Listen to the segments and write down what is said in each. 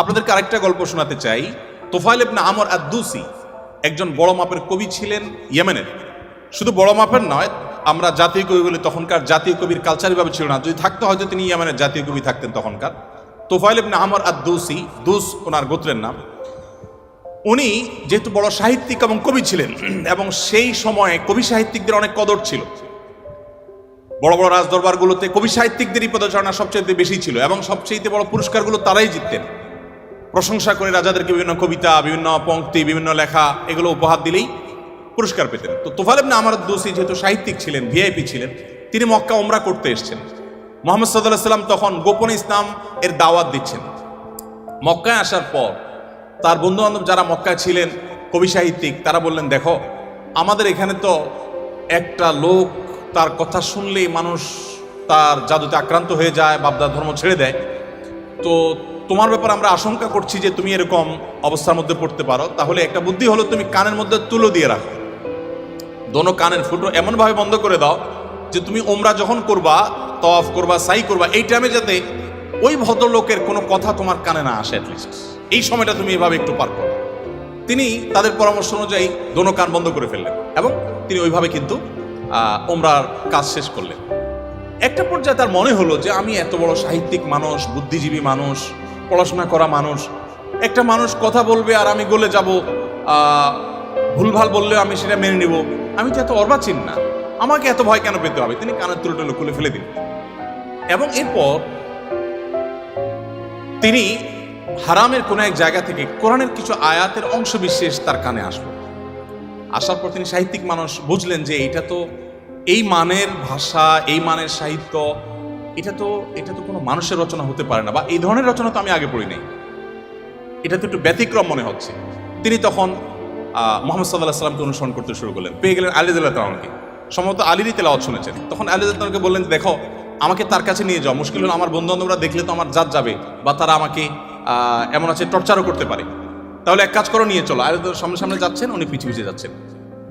আপনাদেরকে আরেকটা গল্প শোনাতে চাই। তোফাইল ইবনে আমর আদুসি একজন বড় মাপের কবি ছিলেন ইয়েমেনের। শুধু বড় মাপের নয়, আমরা জাতীয় কবি বলি, তখনকার জাতীয় কবির কালচারিভাবে ছিল না। যদি থাকতো, হয়তো তিনি ইয়েমেনের জাতীয় কবি থাকতেন তখনকার। তোফাইল ইবনে আমর আদুসি দুস ওনার গোত্রের নাম। উনি যেহেতু বড় সাহিত্যিক এবং কবি ছিলেন, এবং সেই সময়ে কবি সাহিত্যিকদের অনেক কদর ছিল। বড় বড় রাজদরবারগুলোতে কবি সাহিত্যিকদেরই পদচারণা সবচেয়ে বেশি ছিল, এবং সবচেয়ে বড় পুরস্কারগুলো তারাই জিততেন। প্রশংসা করে রাজাদেরকে বিভিন্ন কবিতা, বিভিন্ন পঙ্ক্তি, বিভিন্ন লেখা, এগুলো উপহার দিলেই পুরস্কার পেতেন। তো তোফাল ইবনে আমার দোষী যেহেতু সাহিত্যিক ছিলেন, ভিআইপি ছিলেন, তিনি মক্কা ওমরা করতে এসেছেন। মোহাম্মদ সাল্লাহ সাল্লাম তখন গোপন ইসলাম এর দাওয়াত দিচ্ছেন। মক্কায় আসার পর তার বন্ধু বান্ধব যারা মক্কায় ছিলেন, কবি সাহিত্যিক, তারা বললেন, দেখো, আমাদের এখানে তো একটা লোক, তার কথা শুনলেই মানুষ তার জাদুতে আক্রান্ত হয়ে যায় বাবদা ধর্ম ছেড়ে দেয়। তো তোমার ব্যাপার আমরা আশঙ্কা করছি যে তুমি এরকম অবস্থার মধ্যে পড়তে পারো। তাহলে একটা বুদ্ধি হলো তুমি কানের মধ্যে তুলো দিয়ে রাখো। দোনো কানের ফুটো এমনভাবে বন্ধ করে দাও যে তুমি ওমরা যখন করবা তফ করবা, সাই করবা, এই টাইমে যাতে ওই ভদ্রলোকের কোনো কথা তোমার কানে না আসে অ্যাটলিস্ট এই সময়টা তুমি এভাবে একটু পার করো। তিনি তাদের পরামর্শ অনুযায়ী দোনো কান বন্ধ করে ফেললেন এবং তিনি ওইভাবে কিন্তু ওমরার কাজ শেষ করলেন। একটা পর্যায়ে তার মনে হলো যে আমি এত বড় সাহিত্যিক মানুষ, বুদ্ধিজীবী মানুষ পড়াশোনা করা মানুষ। একটা মানুষ কথা বলবে আর আমি গলে যাব। ভুলভাল বললেও আমি সেটা মেনে নিব। আমি তো এত অর্বাচীন না। আমাকে এত ভয় কেন পেতে হবে? তিনি কানের তুলো টুলো খুলে ফেলে দিন এবং এরপর তিনি হারামের কোনো এক জায়গা থেকে কোরআনের কিছু আয়াতের অংশ বিশেষ তার কানে আসলো। আসার পর তিনি সাহিত্যিক মানুষ, বুঝলেন যে এটা তো এই মানের ভাষা, এই মানের সাহিত্য এটা তো এটা তো কোনো মানুষের রচনা হতে পারে না, বা এই ধরনের রচনা তো আমি আগে পড়ি নাই। এটা তো একটু ব্যতিক্রম মনে হচ্ছে। তিনি তখন মোহাম্মদ সাল্লাহ সাল্লামকে অনুসরণ করতে শুরু করলেন। পেয়ে গেলেন আলী তালামকে সম্ভবত আলীরই তেলাওয়াত শুনেছেন। তখন আলী তালামকে বললেন, দেখো, আমাকে তার কাছে নিয়ে যাও। মুশকিল হলো আমার বন্ধু বান্ধবরা দেখলে তো আমার জাত যাবে, বা তারা আমাকে এমন আছে টর্চারও করতে পারে। তাহলে এক কাজ করো, নিয়ে চলো। আলী সামনে সামনে যাচ্ছেন, উনি পিছিয়ে পিছিয়ে যাচ্ছেন।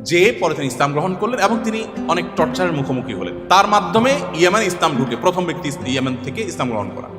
যে পরে তিনি ইসলাম গ্রহণ করলেন এবং তিনি অনেক টর্চারের মুখোমুখি হলেন। তার মাধ্যমে ইয়েমেন ইসলাম ঢুকে প্রথম ব্যক্তি ইয়েমেন থেকে ইসলাম গ্রহণ করা।